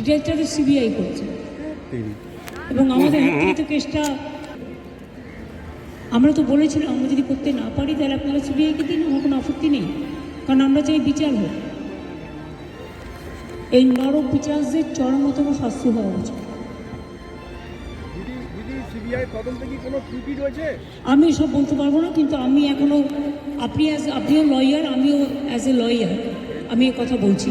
ডিটেলসটা তো সিবিআই করছে। এবং আমাদের কেসটা আমরা তো বলেছিলাম, আমরা যদি করতে না পারি, তাহলে আপনারা সিবিআইকে দিন, আমার কোনো আপত্তি নেই। কারণ আমরা চাই বিচার হোক। এই নরক বিচারদের চরমতম শাস্তি হওয়া উচিত। আমি সব বলতে পারব না, কিন্তু আমি এখনও আপনি অ্যাজ আপনিও লয়ার আমিও অ্যাজ এ লয়ার আমি কথা বলছি।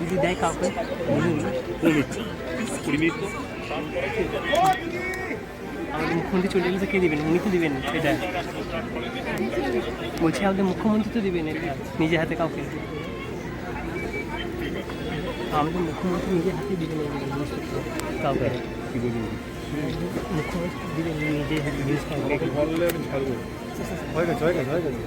যদি দেয় কাউকে মুখ্যমন্ত্রী চলে গেলে কে দিবেন উনি তো দিবেন এটা বলছি আমাদের মুখ্যমন্ত্রী তো দিবেন এটা নিজে হাতে কাউকে আমাদের মুখ্যমন্ত্রী নিজে হাতে দিবেন এই জিনিসপত্র কাউকে মুখ্যমন্ত্রী দিবেন নিজে আমি ছাড়বো। হয়ে গেছে হয়ে গেছে হয়ে গেছে।